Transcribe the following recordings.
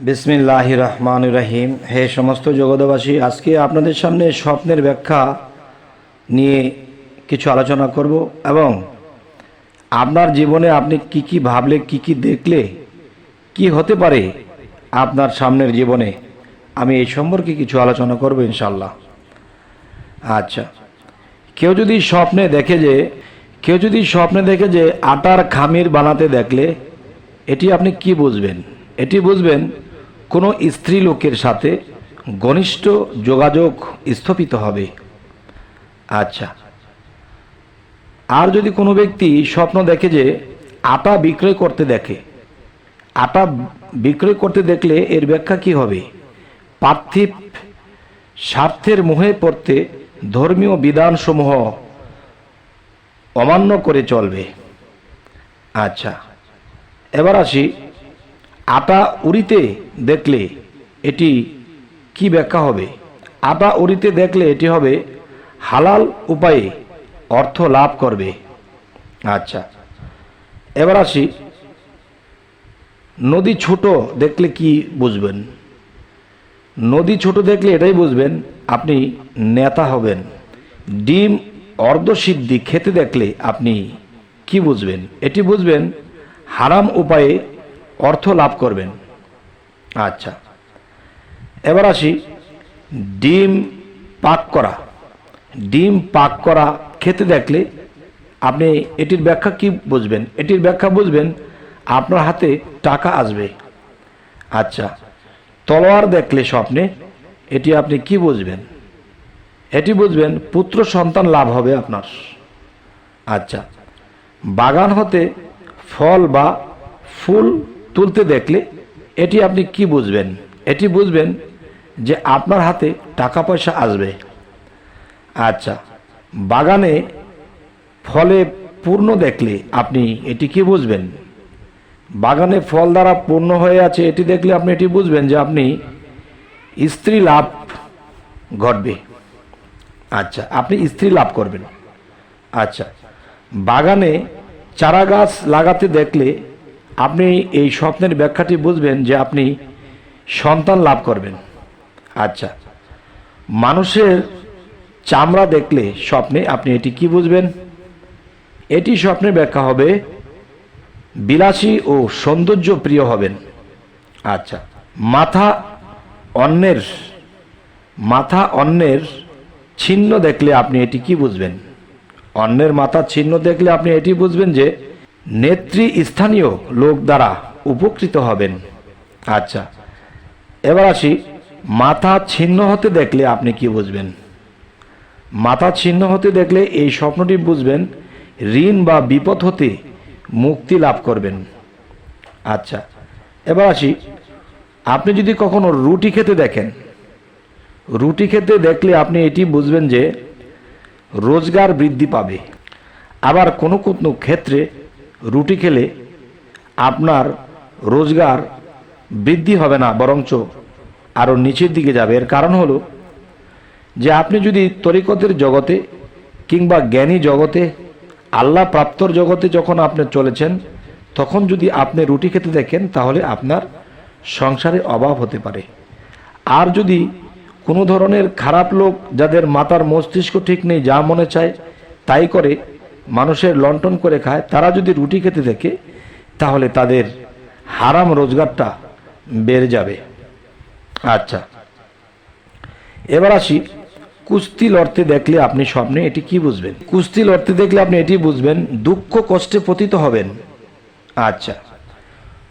বিসমিল্লাহ রহমান রাহিম। হে সমস্ত জগতবাসী আজকে আপনাদের সামনে স্বপ্নের ব্যাখ্যা নিয়ে কিছু আলোচনা করব এবং আপনার জীবনে আপনি কি কি ভাবলে, কি কি দেখলে, কি হতে পারে আপনার সামনের জীবনে, আমি এই সম্পর্কে কিছু আলোচনা করব ইনশাল্লাহ আচ্ছা কেউ যদি স্বপ্নে দেখে যে, কেউ যদি স্বপ্নে দেখে যে আটার খামির বানাতে দেখলে, এটি আপনি কি বুঝবেন? এটি বুঝবেন কোনো স্ত্রী লোকের সাথে ঘনিষ্ঠ যোগাযোগ স্থাপিত হবে। আচ্ছা। আর যদি কোনো ব্যক্তি স্বপ্ন দেখে যে আটা বিক্রয় করতে দেখে, আটা বিক্রয় করতে দেখলে এর ব্যাখ্যা কি হবে? পার্থিব স্বার্থের মোহে পড়তে ধর্মীয় বিধানসমূহ অমান্য করে চলবে। আচ্ছা। এবার আসি আটা উড়িতে দেখলে এটি কি ব্যাখ্যা হবে? আটা উড়িতে দেখলে এটি হবে, হালাল উপায়ে অর্থ লাভ করবে। আচ্ছা এবার আসি। নদী ছোট দেখলে কি বুঝবেন? নদী ছোট দেখলে এটাই বুঝবেন, আপনি নেতা হবেন। ডিম অর্ধসিদ্ধি খেতে দেখলে আপনি কি বুঝবেন? এটি বুঝবেন, হারাম উপায়ে অর্থ লাভ করবেন। আচ্ছা। এবার আসি, ডিম পাক করা। ডিম পাক করা খেতে দেখলে আপনি এটির ব্যাখ্যা কি বুঝবেন? এটির ব্যাখ্যা বুঝবেন, আপনার হাতে টাকা আসবে। আচ্ছা। তলোয়ার দেখলে স্বপ্নে এটি আপনি কি বুঝবেন? এটি বুঝবেন, পুত্র সন্তান লাভ হবে আপনার। আচ্ছা। বাগান হতে ফল বা ফুল তুলতে দেখলে এটি আপনি কি বুঝবেন? এটি বুঝবেন যে আপনার হাতে টাকা পয়সা আসবে। আচ্ছা বাগানে ফলে পূর্ণ দেখলে আপনি এটি কি বুঝবেন? বাগানে ফল দ্বারা পূর্ণ হয়ে আছে এটি দেখলে আপনি এটি বুঝবেন যে আপনি স্ত্রী লাভ ঘটবে। আচ্ছা আপনি স্ত্রী লাভ করবেন। আচ্ছা বাগানে চারা গাছ লাগাতে দেখলে আপনি এই স্বপ্নের ব্যাখ্যাটি বুঝবেন যে আপনি সন্তান লাভ করবেন। আচ্ছা মানুষের চামড়া দেখলে স্বপ্নে আপনি এটি কি বুঝবেন? এটি স্বপ্নের ব্যাখ্যা হবে, বিলাসী ও সৌন্দর্য প্রিয় হবেন। আচ্ছা মাথা অন্যের মাথা অন্যের ছিন্ন দেখলে আপনি এটি কি বুঝবেন? অন্যের মাথা ছিন্ন দেখলে আপনি এটি বুঝবেন যে নেত্রী স্থানীয় লোক দ্বারা উপকৃত হবেন। আচ্ছা এবার আসি মাথা ছিন্ন হতে দেখলে আপনি কি বুঝবেন? মাথা ছিন্ন হতে দেখলে এই স্বপ্নটি বুঝবেন, ঋণ বা বিপদ হতে মুক্তি লাভ করবেন। আচ্ছা এবার আসি, আপনি যদি কখনো রুটি খেতে দেখেন, রুটি খেতে দেখলে আপনি এটি বুঝবেন যে রোজগার বৃদ্ধি পাবে। আবার কোনো কোনো ক্ষেত্রে রুটি খেলে আপনার রোজগার বৃদ্ধি হবে না, বরঞ্চ আরও নিচের দিকে যাবে। এর কারণ হলো যে আপনি যদি তরিকতের জগতে কিংবা জ্ঞানী জগতে, আল্লাহ প্রাপ্তর জগতে যখন আপনি চলেছেন, তখন যদি আপনি রুটি খেতে দেখেন, তাহলে আপনার সংসারে অভাব হতে পারে। আর যদি কোনো ধরনের খারাপ লোক যাদের মাতার মস্তিষ্ক ঠিক নেই, যা মনে চায়, তাই করে মানুষের লন্ঠন করে খায়, তারা যদি রুটি খেতে থাকে তাহলে তাদের হারাম রোজগারটা বেড়ে যাবে। আচ্ছা। এবার আসি, কুস্তি লড়তে দেখলে আপনি স্বপ্নে এটি কি বুঝবেন? কুস্তি লড়তে দেখলে আপনি এটি বুঝবেন, দুঃখ কষ্টে পতিত হবেন। আচ্ছা।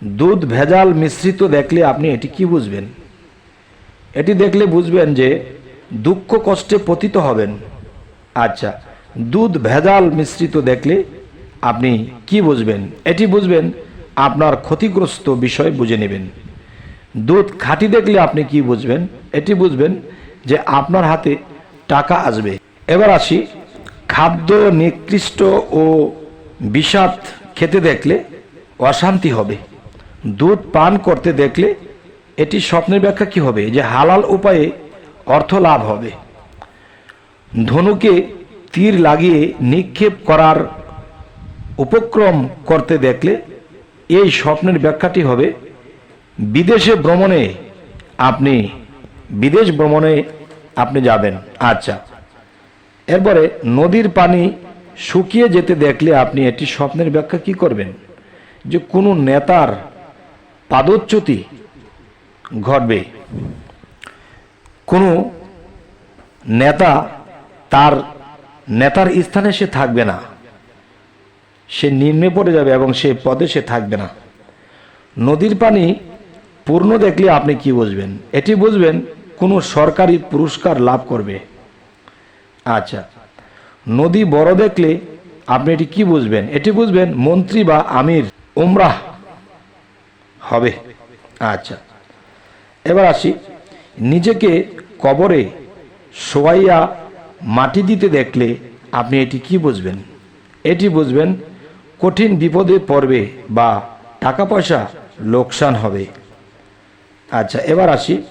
দুধ ভেজাল মিশ্রিত দেখলে আপনি এটি কি বুঝবেন? এটি দেখলে বুঝবেন যে দুঃখ কষ্টে পতিত হবেন। আচ্ছা। দুধ ভেজাল মিশ্রিত দেখলে আপনি কি বুঝবেন? এটি বুঝবেন, আপনার ক্ষতিগ্রস্ত বিষয় বুঝে নেবেন। দুধ খাঁটি দেখলে আপনি কি বুঝবেন? এটি বুঝবেন যে আপনার হাতে টাকা আসবে। এবার আসি, খাদ্য নিকৃষ্ট ও বিষাদ খেতে দেখলে অশান্তি হবে। দুধ পান করতে দেখলে এটি স্বপ্নের ব্যাখ্যা কি হবে? যে হালাল উপায়ে অর্থ লাভ হবে। ধনুকে তীর লাগিয়ে নিক্ষেপ করার উপক্রম করতে দেখলে এই স্বপ্নের ব্যাখ্যাটি হবে, বিদেশে ভ্রমণে আপনি, বিদেশ ভ্রমণে আপনি যাবেন। আচ্ছা। এরপরে নদীর পানি শুকিয়ে যেতে দেখলে আপনি এটি স্বপ্নের ব্যাখ্যা কি করবেন? যে কোনো নেতার পাদচ্যুতি ঘটবে। কোনো নেতা তার নেতার স্থানে সে থাকবে না। সে নিম্নে পড়ে যাবে এবং সে পদে সে থাকবে না। নদীর পানি পূর্ণ দেখলে আপনি কি বুঝবেন? এটি বুঝবেন, কোনো সরকারি পুরস্কার লাভ করবে। আচ্ছা নদী বড় দেখলে আপনি এটি কি বুঝবেন? এটি বুঝবেন, মন্ত্রী বা আমির উমরাহ হবে। আচ্ছা এবার আসি। নিজেকে কবরে শোয়াইয়া মাটি দিতে দেখলে আপনি এটি কি বুঝবেন? এটি বুঝবেন কঠিন বিপদে পড়বে বা টাকা পয়সা লোকসান হবে। আচ্ছা এবার আসি।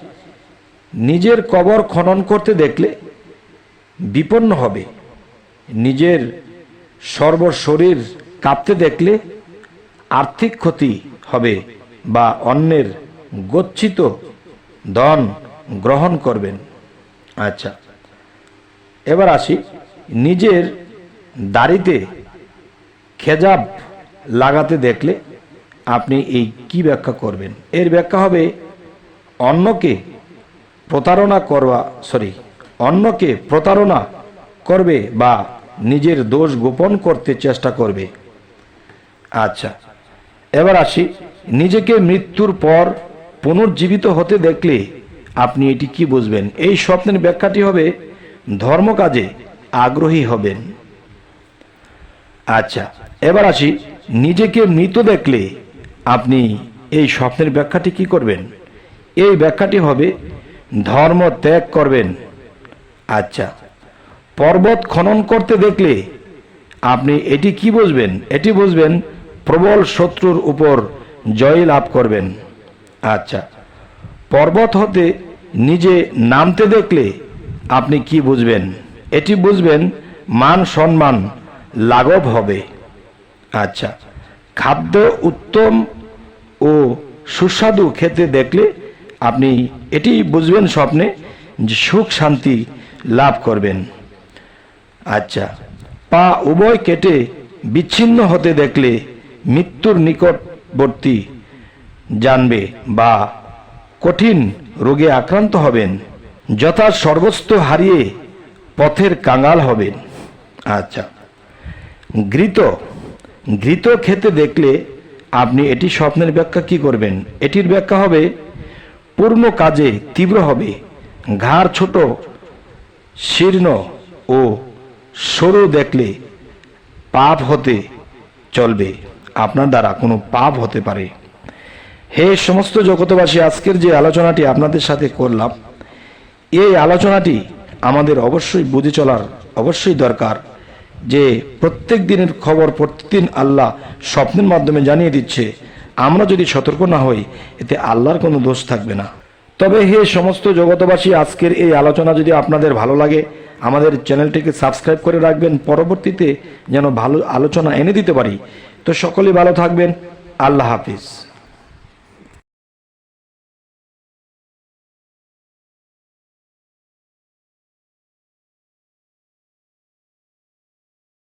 নিজের কবর খনন করতে দেখলে বিপন্ন হবে। নিজের সর্বশরীর কাঁপতে দেখলে আর্থিক ক্ষতি হবে বা অন্যের গচ্ছিত ধন গ্রহণ করবেন। আচ্ছা এবার আসি। নিজের দাড়িতে খেজাব লাগাতে দেখলে আপনি এই কি ব্যাখ্যা করবেন? এর ব্যাখ্যা হবে অন্যকে প্রতারণা করবা সরি অন্যকে প্রতারণা করবে বা নিজের দোষ গোপন করতে চেষ্টা করবে। আচ্ছা এবার আসি। নিজেকে মৃত্যুর পর পুনর্জীবিত হতে দেখলে আপনি এটি কি বুঝবেন? এই স্বপ্নের ব্যাখ্যাটি হবে ধর্মকাজে আগ্রহী হবেন। আচ্ছা এবার আসি, নিজেকে মৃত দেখলে আপনি এই স্বপ্নের ব্যাখ্যাটি কি করবেন? এই ব্যাখ্যাটি হবে, ধর্ম ত্যাগ করবেন। আচ্ছা পর্বত খনন করতে দেখলে আপনি এটি কি বুঝবেন? এটি বুঝবেন, প্রবল শত্রুর উপর জয় লাভ করবেন। আচ্ছা পর্বত হতে নিজে নামতে দেখলে আপনি কি বুঝবেন? এটি বুঝবেন, মান সম্মান লাঘব হবে। আচ্ছা খাদ্য উত্তম ও সুস্বাদু খেতে দেখলে আপনি এটি বুঝবেন স্বপ্নে যে সুখ শান্তি লাভ করবেন। আচ্ছা পা উভয় কেটে বিচ্ছিন্ন হতে দেখলে মৃত্যুর নিকটবর্তী জানবে বা কঠিন রোগে আক্রান্ত হবেন। যথা সর্বস্ব হারিয়ে পথের কাঙাল হবেন। আচ্ছা। ঘৃত ঘৃত খেতে দেখলে আপনি এটি স্বপ্নের ব্যাখ্যা কি করবেন? এটির ব্যাখ্যা হবে, পূর্ণ কাজে তীব্র হবে, ঘাড় ছোট, শীর্ণ ও সরু দেখলে পাপ হতে চলবে, আপনার দ্বারা কোনো পাপ হতে পারে। হে সমস্ত জগতবাসী আজকের যে আলোচনাটি আপনাদের সাথে করলাম এই আলোচনাটি আমাদের অবশ্যই বুঝে চলার অবশ্যই দরকার যে প্রত্যেক দিনের খবর প্রতিদিন আল্লাহ স্বপ্নের মাধ্যমে জানিয়ে দিচ্ছে। আমরা যদি সতর্ক না হই, এতে আল্লাহর কোনো দোষ থাকবে না। তবে হে সমস্ত জগতবাসী আজকের এই আলোচনা যদি আপনাদের ভালো লাগে, আমাদের চ্যানেলটিকে সাবস্ক্রাইব করে রাখবেন। পরবর্তীতে যেন ভালো আলোচনা এনে দিতে পারি। তো সকলেই ভালো থাকবেন। আল্লাহ হাফিজ।